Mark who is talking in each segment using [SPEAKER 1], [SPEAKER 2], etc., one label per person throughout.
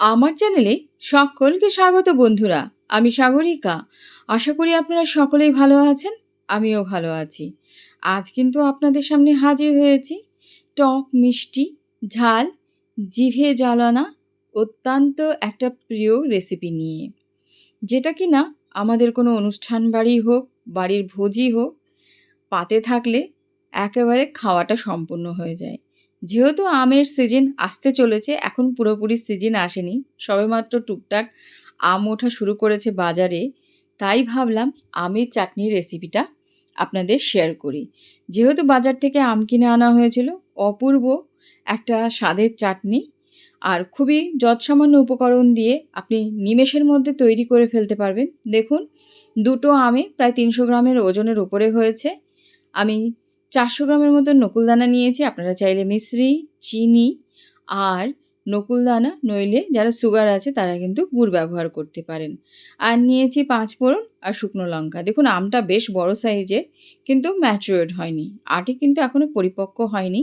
[SPEAKER 1] আমার চ্যানেলে সকলকে স্বাগত বন্ধুরা। আমি সাগরিকা। আশা করি আপনারা সকলেই ভালো আছেন, আমিও ভালো আছি। আজ কিন্তু আপনাদের সামনে হাজির হয়েছি টক মিষ্টি, ঝাল, জিভে জ্বালানা অত্যন্ত একটা প্রিয় রেসিপি নিয়ে। যেটা কি না আমাদের কোনো অনুষ্ঠান বাড়ি হোক, বাড়ির ভোজই হোক, পাতে থাকলে একেবারে খাওয়াটা সম্পূর্ণ হয়ে যায়। যেহেতু আমের সিজন আসতে চলেছে, এখন পুরোপুরি সিজন আসেনি। সবেমাত্র টুকটাক আম ওঠা শুরু করেছে বাজারে। তাই ভাবলাম আমের চাটনির রেসিপিটা আপনাদের শেয়ার করি। যেহেতু বাজার থেকে আম কিনে আনা হয়েছিল, অপূর্ব একটা স্বাদের চাটনি। আর খুবই যৎসামান্য উপকরণ দিয়ে আপনি নিমেষের মধ্যে তৈরি করে ফেলতে পারবেন। দেখুন, দুটো আমে প্রায় তিনশো গ্রামের ওজনের উপরে হয়েছে। আমি চারশো গ্রামের মতো নকুলদানা নিয়েছি। আপনারা চাইলে মিশ্রি, চিনি আর নকুলদানা নইলে যারা সুগার আছে তারা কিন্তু গুড় ব্যবহার করতে পারেন। আর নিয়েছি পাঁচ ফোড়ন আর শুকনো লঙ্কা। দেখুন, আমটা বেশ বড় সাইজের কিন্তু ম্যাচুরেড হয়নি। আটি কিন্তু এখনও পরিপক্ক হয়নি।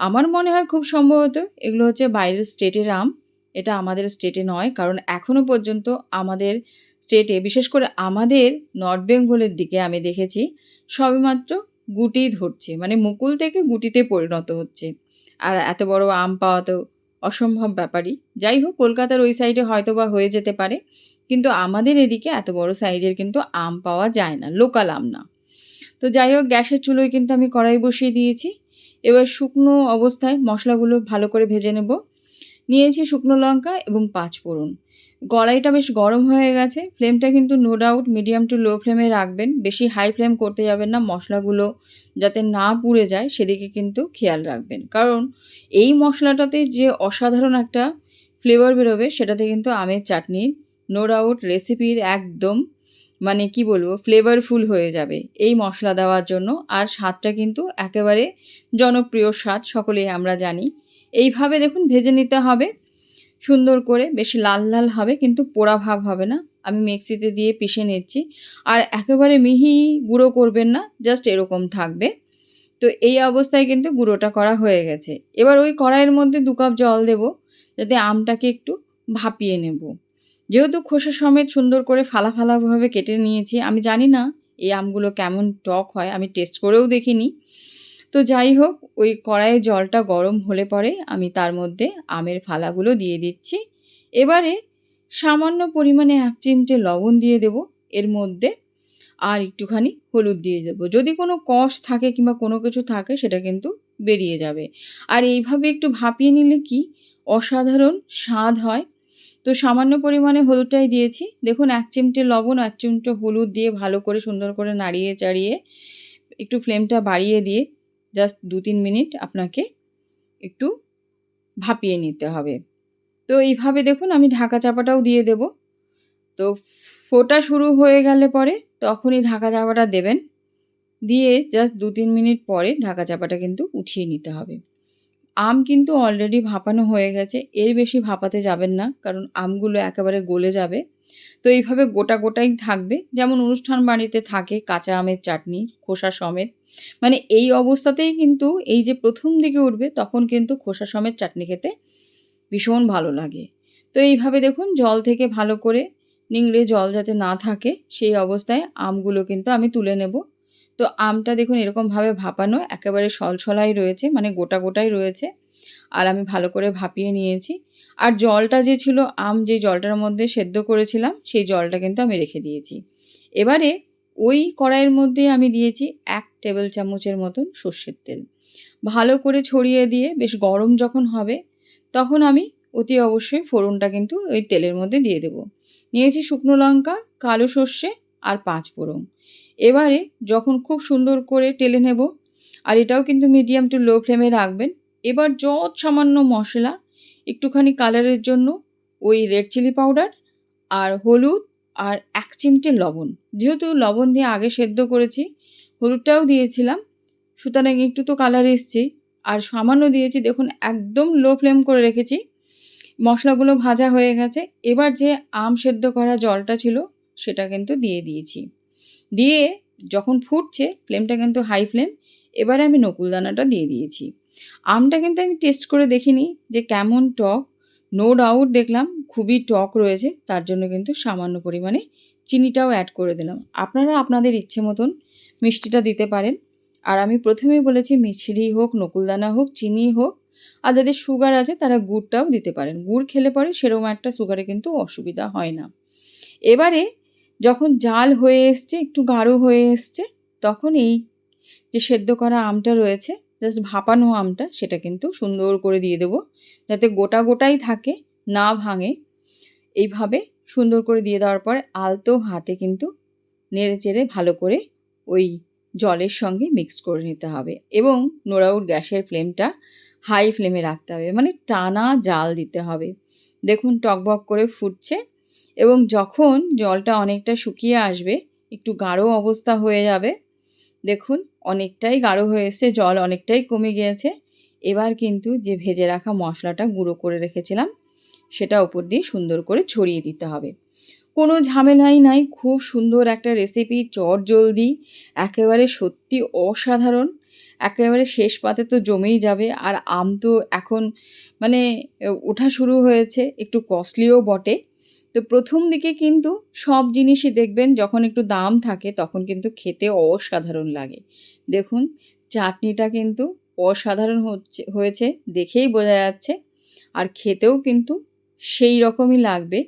[SPEAKER 1] আমার মনে হয় খুব সম্ভবত এগুলো হচ্ছে বাইরের স্টেটের আম। এটা আমাদের স্টেটে নয়, কারণ এখনও পর্যন্ত আমাদের স্টেটে, বিশেষ করে আমাদের নর্থ বেঙ্গলের দিকে আমি দেখেছি, সবেমাত্র গুটি ধরছে মানে মুকুল থেকে গুটিতে পরিণত হচ্ছে। আর এত বড় আম পাওয়া তো অসম্ভব ব্যাপারই। যাই হোক, কলকাতার ওই সাইডে হয়তো বা হয়ে যেতে পারে, কিন্তু আমাদের এদিকে এত বড় সাইজের কিন্তু আম পাওয়া যায় না, লোকাল আম না। তো যাই হোক, গ্যাসের চুলোয় কিন্তু আমি কড়াই বসিয়ে দিয়েছি। এবার শুকনো অবস্থায় মশলাগুলো ভালো করে ভেজে নেব। নিয়েছি শুকনো লঙ্কা এবং পাঁচ ফোড়ন। কড়াইটা বেশ গরম হয়ে গেছে। ফ্লেমটা কিন্তু no doubt medium to low ফ্লেমে রাখবেন। বেশি হাই ফ্লেম করতে যাবেন না। মশলাগুলো যাতে না পুড়ে যায়, সেদিকে কিন্তু খেয়াল রাখবেন। কারণ এই মশলাটাতে যে অসাধারণ একটা ফ্লেভার বেরোবে, সেটাতে কিন্তু আমের চাটনির নো ডাউট রেসিপির একদম মানে কি বলব ফ্লেভারফুল হয়ে যাবে এই মশলা দেওয়ার জন্য। আর স্বাদটা কিন্তু একেবারে জনপ্রিয় স্বাদ, সকলেই আমরা জানি। এইভাবে দেখুন, ভেজে নিতে হবে। সুন্দর করে, বেশ লাল লাল হবে কিন্তু পোড়া ভাব হবে না। আমি মিক্সিতে দিয়ে পিষে নিচ্ছি। আর একেবারে মিহি গুঁড়ো করবেন না, জাস্ট এরকম থাকবে। তো এই অবস্থায় কিন্তু গুঁড়োটা করা হয়ে গেছে। এবার ওই কড়াইয়ের মধ্যে দু কাপ জল দেব, যাতে আমটাকে একটু ভাপিয়ে নেব। যেহেতু খোসা সমেত সুন্দর করে ফালা ফালাভাবে কেটে নিয়েছি, আমি জানি না এই আমগুলো কেমন টক হয়, আমি টেস্ট করেও দেখিনি। তো যাই হোক, ওই কড়াইয়ে জলটা গরম হলে পরে আমি তার মধ্যে আমের ফালাগুলো দিয়ে দিচ্ছি। এবারে সামান্য পরিমাণে এক চিমটে লবণ দিয়ে দেব। এর মধ্যে আর একটুখানি হলুদ দিয়ে দেবো। যদি কোনো কষ থাকে কিংবা কোনো কিছু থাকে, সেটা কিন্তু বেরিয়ে যাবে। আর এইভাবে একটু ভাপিয়ে নিলে কি? অসাধারণ স্বাদ হয়। তো সামান্য পরিমাণে হলুদটাই দিয়েছি। দেখুন, এক চিমটে লবণ, এক চিমটে হলুদ দিয়ে ভালো করে সুন্দর করে নাড়িয়ে চাড়িয়ে একটু ফ্লেমটা বাড়িয়ে দিয়ে জাস্ট দু তিন মিনিট আপনাকে একটু ভাপিয়ে নিতে হবে। তো এইভাবে দেখুন আমি ঢাকা চাপাটাও দিয়ে দেব। তো ফোটা শুরু হয়ে গেলে পরে তখনই ঢাকা চাপাটা দেবেন। দিয়ে জাস্ট দু তিন মিনিট পরে ঢাকা চাপাটা কিন্তু উঠিয়ে নিতে হবে। আম কিন্তু অলরেডি ভাপানো হয়ে গেছে। এর বেশি ভাপাতে যাবেন না, কারণ আমগুলো একেবারে গলে যাবে। তো এইভাবে গোটা গোটাই থাকবে। যেমন অনুষ্ঠান বাড়িতে থাকে কাঁচা আমের চাটনি, খোসা সমেত। মানে এই অবস্থাতেই কিন্তু এই যে প্রথম দিকে উঠবে, তখন কিন্তু খোসা সমেত চাটনি খেতে ভীষণ ভালো লাগে। তো এইভাবে দেখুন জল থেকে ভালো করে নিংড়ে জল যাতে না থাকে, সেই অবস্থায় আমগুলো কিন্তু আমি তুলে নেব। তো আমটা দেখুন এরকমভাবে ভাপানো, একেবারে সলসলাই রয়েছে মানে গোটা গোটাই রয়েছে। আর আমি ভালো করে ভাপিয়ে নিয়েছি। আর জলটা যে ছিল, আম যে জলটার মধ্যে সেদ্ধ করেছিলাম, সেই জলটা কিন্তু আমি রেখে দিয়েছি। এবারে ওই কড়াইয়ের মধ্যে আমি দিয়েছি এক টেবিল চামচের মতন সর্ষের তেল। ভালো করে ছড়িয়ে দিয়ে, বেশ গরম যখন হবে, তখন আমি অতি অবশ্যই ফোড়নটা কিন্তু ওই তেলের মধ্যে দিয়ে দেব। নিয়েছি শুকনো লঙ্কা, কালো সর্ষে আর পাঁচ ফোড়ন। এবারে যখন খুব সুন্দর করে টেলে নেব, আর এটাও কিন্তু মিডিয়াম টু লো ফ্লেমে রাখবেন এবার যত সামান্য মশলা, একটুখানি কালারের জন্য ওই রেড চিলি পাউডার আর হলুদ আর এক চিমটে লবণ। যেহেতু লবণ দিয়ে আগে সেদ্ধ করেছি, হলুদটাও দিয়েছিলাম, সুতরাং একটু তো কালার এসছে আর সামান্য দিয়েছি, দেখুন একদম লো ফ্লেম করে রেখেছি, মশলাগুলো ভাজা হয়ে গেছে। এবার যে আম সেদ্ধ করা জলটা ছিল, সেটা কিন্তু দিয়ে দিয়েছি। দিয়ে যখন ফুটছে ফ্লেমটা কিন্তু হাই ফ্লেম এবারে আমি নকুলদানাটা দিয়ে দিয়েছি। আমটা কিন্তু আমি টেস্ট করে দেখিনি যে কেমন টক। নো ডাউট দেখলাম খুবই টক রয়েছে, তার জন্য কিন্তু সামান্য পরিমাণে চিনিটাও অ্যাড করে দিলাম। আপনারা আপনাদের ইচ্ছে মতন মিষ্টিটা দিতে পারেন। আর আমি প্রথমেই বলেছি মিছরি হোক, নকুলদানা হোক, চিনি হোক, আর যাদের সুগার আছে তারা গুড়টাও দিতে পারেন। গুড় খেলে পরে সেরকম একটা সুগারে কিন্তু অসুবিধা হয় না। এবারে যখন জাল হয়ে এসছে, একটু গাঢ় হয়ে এসছে, তখন এই যে সেদ্ধ করা আমটা রয়েছে জাস্ট ভাপানো আমটা সেটা কিন্তু সুন্দর করে দিয়ে দেবো। যাতে গোটা গোটাই থাকে, না ভাঙে। এইভাবে সুন্দর করে দিয়ে দেওয়ার পর আলতো হাতে কিন্তু নেড়ে চেড়ে ভালো করে ওই জলের সঙ্গে মিক্স করে নিতে হবে এবং নোড়াউট গ্যাসের ফ্লেমটা হাই ফ্লেমে রাখতে হবে মানে টানা জাল দিতে হবে। দেখুন টকবক করে ফুটছে এবং যখন জলটা অনেকটা শুকিয়ে আসবে, একটু গাঢ় অবস্থা হয়ে যাবে দেখুন, অনেকটাই গাঢ় হয়ে এসছে, জল অনেকটাই কমে গিয়েছে। এবার কিন্তু যে ভেজে রাখা মশলাটা গুঁড়ো করে রেখেছিলাম, সেটা ওপর দিয়ে সুন্দর করে ছড়িয়ে দিতে হবে। কোনো ঝামেলাই নাই, খুব সুন্দর একটা রেসিপি চট জলদি, একেবারে সত্যি অসাধারণ, একেবারে শেষ পাতে তো জমেই যাবে। আর আম তো এখন মানে ওঠা শুরু হয়েছে, একটু কস্টলিও বটে। তো প্রথম দিকে কিন্তু সব জিনিসই দেখবেন যখন একটু দাম থাকে তখন কিন্তু খেতে অসাধারণ লাগে। দেখুন, চাটনিটা কিন্তু অসাধারণ হচ্ছে, হয়েছে, দেখেই বোঝা যাচ্ছে। আর খেতেও কিন্তু সেই রকমই লাগবে।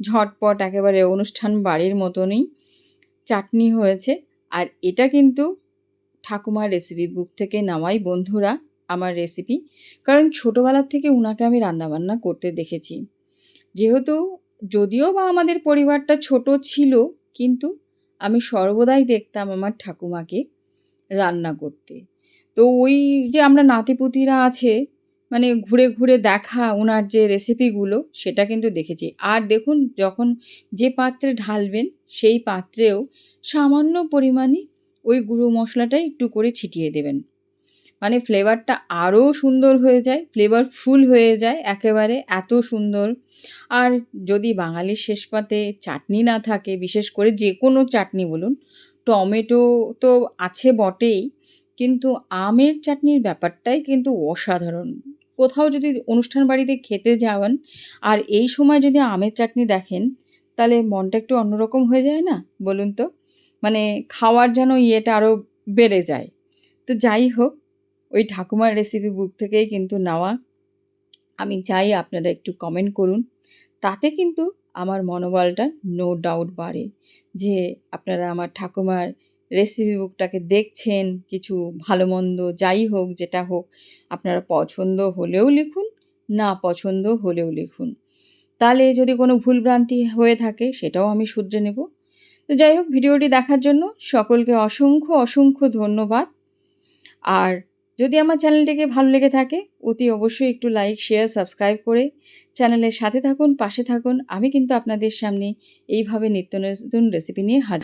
[SPEAKER 1] ঝটপট একেবারে অনুষ্ঠান বাড়ির মতনই চাটনি হয়েছে। আর এটা কিন্তু ঠাকুমার রেসিপি বুক থেকে নামাই বন্ধুরা আমার রেসিপি কারণ ছোটোবেলার থেকে উনাকে আমি রান্নাবান্না করতে দেখেছি। যেহেতু যদিও বা আমাদের পরিবারটা ছোট ছিল, কিন্তু আমি সর্বদাই দেখতাম আমার ঠাকুমাকে রান্না করতে। তো ওই যে আমরা নাতিপুতিরা আছে মানে ঘুরে ঘুরে দেখা ওনার যে রেসিপিগুলো সেটা কিন্তু দেখেছি। আর দেখুন, যখন যে পাত্রে ঢালবেন, সেই পাত্রেও সামান্য পরিমাণে ওই গুঁড়ো মশলাটাই একটু করে ছিটিয়ে দেবেন। মানে ফ্লেভারটা আরও সুন্দর হয়ে যায় ফ্লেভারফুল হয়ে যায় একেবারে, এত সুন্দর। আর যদি বাঙালির শেষ পাতে চাটনি না থাকে, বিশেষ করে যে কোনো চাটনি বলুন, টমেটো তো আছে বটেই, কিন্তু আমের চাটনির ব্যাপারটাই কিন্তু অসাধারণ। কোথাও যদি অনুষ্ঠান বাড়িতে খেতে যাওয়ান, আর এই সময় যদি আমের চাটনি দেখেন, তাহলে মনটা একটু অন্যরকম হয়ে যায় না, বলুন তো? মানে খাওয়ার যেন ইয়েটা আরও বেড়ে যায়। তো যাই হোক ওই ঠাকুমার রেসিপি বুক থেকেই কিন্তু নেওয়া। আমি চাই আপনারা একটু কমেন্ট করুন। তাতে কিন্তু আমার মনোবলটা নো ডাউট বাড়ে যে আপনারা আমার ঠাকুমার রেসিপি বুকটাকে দেখছেন, কিছু ভালো মন্দ যাই হোক, যেটা হোক, আপনারা পছন্দ হলেও লিখুন, না পছন্দ হলেও লিখুন। তাহলে যদি কোনো ভুলভ্রান্তি হয়ে থাকে, সেটাও আমি শুধরে নেব। তো যাই হোক, ভিডিওটি দেখার জন্য সকলকে অসংখ্য অসংখ্য ধন্যবাদ। আর যদি আমার চ্যানেলটিকে ভালো লেগে থাকে, অতি অবশ্যই একটু লাইক শেয়ার সাবস্ক্রাইব করে চ্যানেলের সাথে থাকুন, পাশে থাকুন। আমি কিন্তু আপনাদের সামনে এইভাবে নিত্য নতুন রেসিপি নিয়ে হাজির